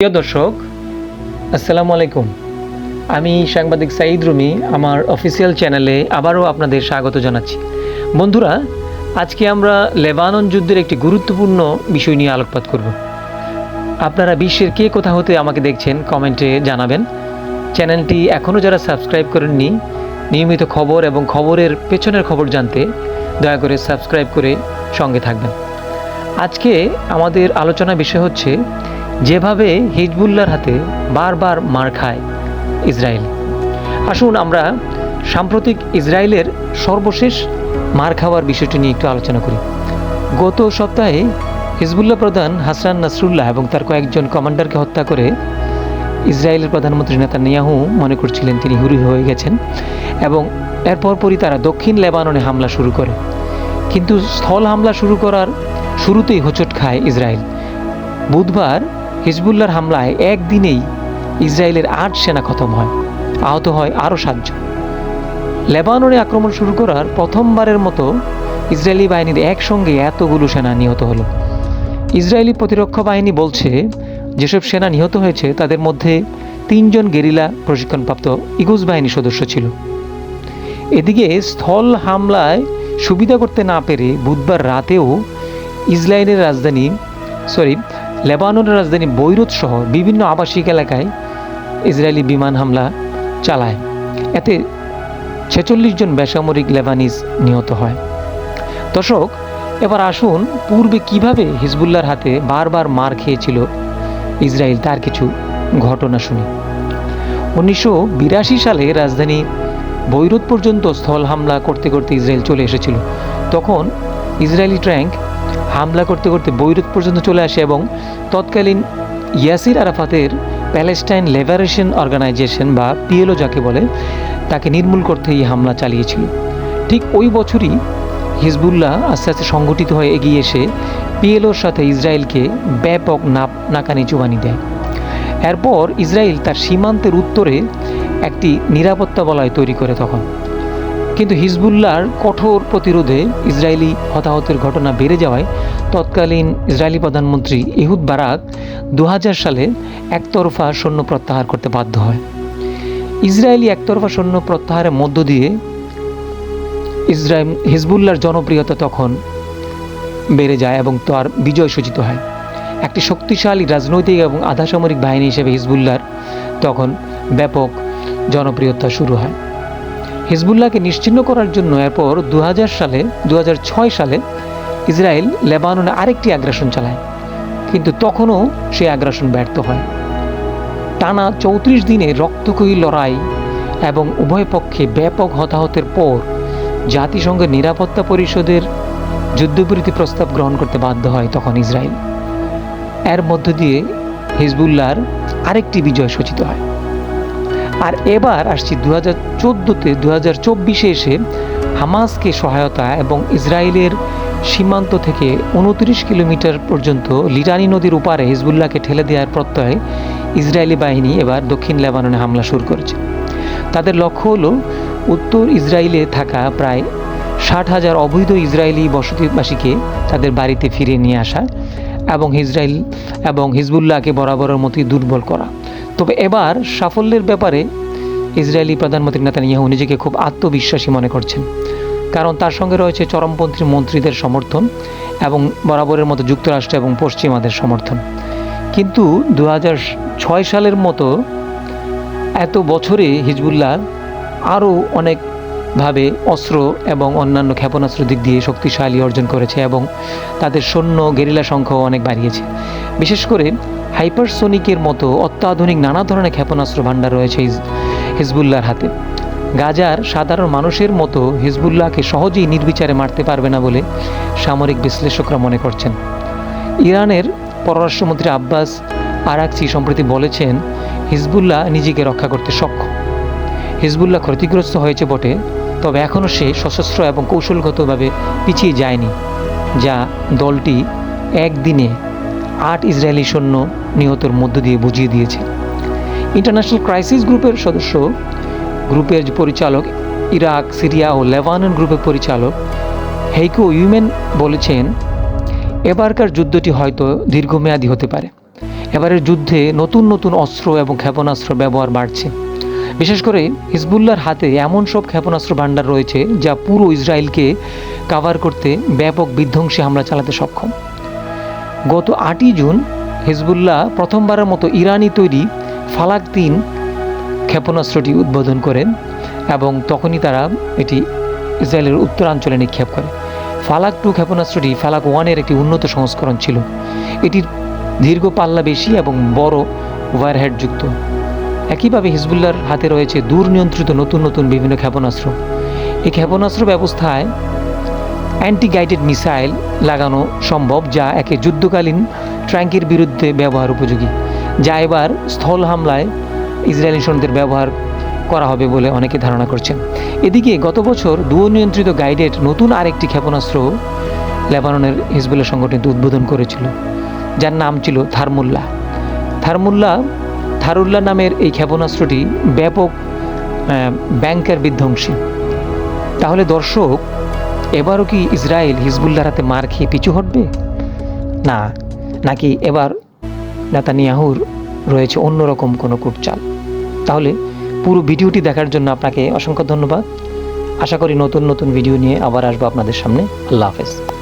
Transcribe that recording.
প্রিয় দর্শক, আসসালামু আলাইকুম। আমি সাংবাদিক সাইদ রুমি, আমার অফিসিয়াল চ্যানেলে আবারও আপনাদের স্বাগত জানাচ্ছি। বন্ধুরা, আজকে আমরা লেবানন যুদ্ধের একটি গুরুত্বপূর্ণ বিষয় নিয়ে আলোকপাত করব। আপনারা বিশ্বের কে কোথা হতে আমাকে দেখছেন, কমেন্টে জানাবেন। চ্যানেলটি এখনও যারা সাবস্ক্রাইব করেননি, নিয়মিত খবর এবং খবরের পেছনের খবর জানতে দয়া করে সাবস্ক্রাইব করে সঙ্গে থাকবেন। আজকে আমাদের আলোচনা বিষয় হচ্ছে যেভাবে হিজবুল্লার হাতে বারবার মার খায় ইসরায়েল। আসুন আমরা সাম্প্রতিক ইসরায়েলের সর্বশেষ মার খাওয়ার বিষয়টি নিয়ে একটু আলোচনা করি। গত সপ্তাহে হিজবুল্লাহ প্রধান হাসান নাসরুল্লাহ এবং তার কয়েকজন কমান্ডারকে হত্যা করে ইসরায়েলের প্রধানমন্ত্রী নেতানিয়াহু মনে করছিলেন তিনি হুরি হয়ে গেছেন এবং এরপর পরই তারা দক্ষিণ লেবাননে হামলা শুরু করে। কিন্তু স্থল হামলা শুরু করার শুরুতেই হোঁচট খায় ইসরায়েল। বুধবার হিজবুল্লার হামলায় একদিনেই ইসরায়েলের আট সেনা খতম হয়, আহত হয় আরও সাতজন। লেবাননে আক্রমণ শুরু করার প্রথমবারের মতো ইসরায়েলি বাহিনীর একসঙ্গে এতগুলো সেনা নিহত হলো। ইসরায়েলি প্রতিরক্ষা বাহিনী বলছে, যেসব সেনা নিহত হয়েছে তাদের মধ্যে তিনজন গেরিলা প্রশিক্ষণপ্রাপ্ত ইগুজ বাহিনী সদস্য ছিল। এদিকে স্থল হামলায় সুবিধা করতে না পেরে বুধবার রাতেও ইসরায়েলের রাজধানী, সরি লেবাননের রাজধানী বৈরুত সহ বিভিন্ন আবাসিক এলাকায় ইসরায়েলি বিমান হামলা চালায়। এতে ছেচল্লিশ জন বেসামরিক লেবানিজ নিহত হয়। দর্শক, এবার আসুন পূর্বে কীভাবে হিজবুল্লার হাতে বারবার মার খেয়েছিল ইসরায়েল, তার কিছু ঘটনা শুনি। উনিশশো বিরাশি সালে রাজধানী বৈরুত পর্যন্ত স্থল হামলা করতে করতে ইসরায়েল চলে এসেছিল। তখন ইসরায়েলি ট্যাঙ্ক হামলা করতে করতে বৈরুত পর্যন্ত চলে আসে এবং তৎকালীন ইয়াসির আরাফাতের প্যালেস্টাইন লেবারেশন অর্গানাইজেশন বা পিএলও যাকে বলে, তাকে নির্মূল করতে এই হামলা চালিয়েছিল। ঠিক ওই বছরই হিজবুল্লাহ আস্তে আস্তে সংগঠিত হয়ে এগিয়ে এসে পিএলওর সাথে ইসরায়েলকে ব্যাপক নাপ নাকানি চুবানি দেয়। এরপর ইসরায়েল তার সীমান্তের উত্তরে একটি নিরাপত্তা বলয় তৈরি করে তখন। কিন্তু হিজবুল্লাহর কঠোর প্রতিরোধে ইসরায়েলি হতাহতের ঘটনা বেড়ে যাওয়ায় তৎকালীন ইসরায়েলি প্রধানমন্ত্রী ইহুদ বারাক দু হাজার সালে একতরফা সৈন্য প্রত্যাহার করতে বাধ্য হয়। ইসরায়েলি একতরফা সৈন্য প্রত্যাহারের মধ্য দিয়ে ইসরায়েল হিজবুল্লাহর জনপ্রিয়তা তখন বেড়ে যায় এবং তার বিজয় সূচিত হয়। একটি শক্তিশালী রাজনৈতিক এবং আধাসামরিক বাহিনী হিসেবে হিজবুল্লাহর তখন ব্যাপক জনপ্রিয়তা শুরু হয়। হিজবুল্লাহকে নিশ্চিহ্ন করার জন্য এরপর দু হাজার সালে দু হাজার ছয় সালে ইসরায়েল লেবাননে আরেকটি আগ্রাসন চালায়। কিন্তু তখনও সে আগ্রাসন ব্যর্থ হয়। টানা চৌত্রিশ দিনে রক্তকয়ী লড়াই এবং উভয় পক্ষে ব্যাপক হতাহতের পর জাতিসংঘের নিরাপত্তা পরিষদের যুদ্ধবিরতি প্রস্তাব গ্রহণ করতে বাধ্য হয় তখন ইসরায়েল। এর মধ্য দিয়ে হিজবুল্লাহর আরেকটি বিজয় সূচিত হয়। আর এবার আসছি দু হাজার চোদ্দোতে দু হাজার চব্বিশে এসে হামাসকে সহায়তা এবং ইসরায়েলের সীমান্ত থেকে উনত্রিশ কিলোমিটার পর্যন্ত লিটানি নদীর উপারে হিজবুল্লাহকে ঠেলে দেওয়ার প্রত্যয়ে ইসরায়েলি বাহিনী এবার দক্ষিণ লেবাননে হামলা শুরু করেছে। তাদের লক্ষ্য হলো উত্তর ইসরায়েলে থাকা প্রায় ষাট হাজার অবৈধ ইসরায়েলি বসতিবাসীকে তাদের বাড়িতে ফিরিয়ে নিয়ে আসা এবং ইসরায়েল এবং হিজবুল্লাহকে বরাবরের মতোই দুর্বল করা। তবে এবার সাফল্যের ব্যাপারে ইসরায়েলি প্রধানমন্ত্রী নেতানিয়াহু নিজেকে খুব আত্মবিশ্বাসী মনে করছেন। কারণ তার সঙ্গে রয়েছে চরমপন্থী মন্ত্রীদের সমর্থন এবং বরাবরের মতো যুক্তরাষ্ট্র এবং পশ্চিমাদের সমর্থন। কিন্তু দু ছয় সালের মতো এত বছরে হিজবুল্লাহ আরও অনেকভাবে অস্ত্র এবং অন্যান্য ক্ষেপণাস্ত্র দিক দিয়ে শক্তিশালী অর্জন করেছে এবং তাদের সৈন্য গেরিলা সংখ্যাও অনেক বাড়িয়েছে। বিশেষ করে হাইপারসোনিকের মতো অত্যাধুনিক নানা ধরনের ক্ষেপণাস্ত্র ভাণ্ডার রয়েছে হিজ- হিজবুল্লাহর হাতে। গাজার সাধারণ মানুষের মতো হিজবুল্লাহকে সহজেই নির্বিচারে মারতে পারবে না বলে সামরিক বিশ্লেষকরা মনে করছেন। ইরানের পররাষ্ট্রমন্ত্রী আব্বাস আরাকচি সম্প্রতি বলেছেন, হিজবুল্লাহ নিজেকে রক্ষা করতে সক্ষম। হিজবুল্লাহ ক্ষতিগ্রস্ত হয়েছে বটে, তবে এখনও সে সশস্ত্র এবং কৌশলগতভাবে পিছিয়ে যায়নি, যা দলটি একদিনে আট ইসরায়েলি সৈন্য নিহতের মধ্য দিয়ে বুঝিয়ে দিয়েছে। ইন্টারন্যাশনাল ক্রাইসিস গ্রুপের সদস্য গ্রুপের পরিচালক ইরাক, সিরিয়া ও লেবানন গ্রুপের পরিচালক হেইকো ইউমেন বলেছেন, এবারকার যুদ্ধটি হয়তো দীর্ঘমেয়াদী হতে পারে। এবারের যুদ্ধে নতুন নতুন অস্ত্র এবং ক্ষেপণাস্ত্র ব্যবহার বাড়ছে। বিশেষ করে হিজবুল্লাহর হাতে এমন সব ক্ষেপণাস্ত্র ভাণ্ডার রয়েছে যা পুরো ইসরায়েলকে কাভার করতে ব্যাপক বিধ্বংসী হামলা চালাতে সক্ষম। গত আটই জুন হিজবুল্লাহ প্রথমবারের মতো ইরানি তৈরি ফালাক তিন ক্ষেপণাস্ত্রটি উদ্বোধন করেন এবং তখনই তারা এটি ইসরায়েলের উত্তরাঞ্চলে নিক্ষেপ করে। ফালাক টু ক্ষেপণাস্ত্রটি ফালাক ওয়ানের একটি উন্নত সংস্করণ ছিল। এটির দীর্ঘ পাল্লা বেশি এবং বড় ওয়ারহেডযুক্ত একইভাবে হিজবুল্লার হাতে রয়েছে দূর নিয়ন্ত্রিত নতুন নতুন বিভিন্ন ক্ষেপণাস্ত্র। এই ক্ষেপণাস্ত্র ব্যবস্থায় অ্যান্টি গাইডেড মিসাইল লাগানো সম্ভব যা একে যুদ্ধকালীন ট্র্যাঙ্কের বিরুদ্ধে ব্যবহার উপযোগী, যা এবার স্থল হামলায় ইসরায়েলি সৈন্যদের ব্যবহার করা হবে বলে অনেকে ধারণা করছেন। এদিকে গত বছর নিয়ন্ত্রিত গাইডেড নতুন আরেকটি ক্ষেপণাস্ত্র লেবাননের হিজবুল্লাহ সংগঠনটি উদ্বোধন করেছিল, যার নাম ছিল থারমুল্লাহ। থারমুল্লাহ, থারুল্লাহ নামের এই ক্ষেপণাস্ত্রটি ব্যাপক ব্যাংকের বিধ্বংসী। তাহলে দর্শক এবারও কি ইসরায়েল হিজবুল্লার হাতে মার খেয়ে পিছু হটবে? না, নাকি এবার নেতানিয়াহুর রয়েছে অন্যরকম কোনো কুটচাল? তাহলে পুরো ভিডিওটি দেখার জন্য আপনাকে অসংখ্য ধন্যবাদ। আশা করি নতুন নতুন ভিডিও নিয়ে আবার আসব আপনাদের সামনে। আল্লাহ হাফেজ।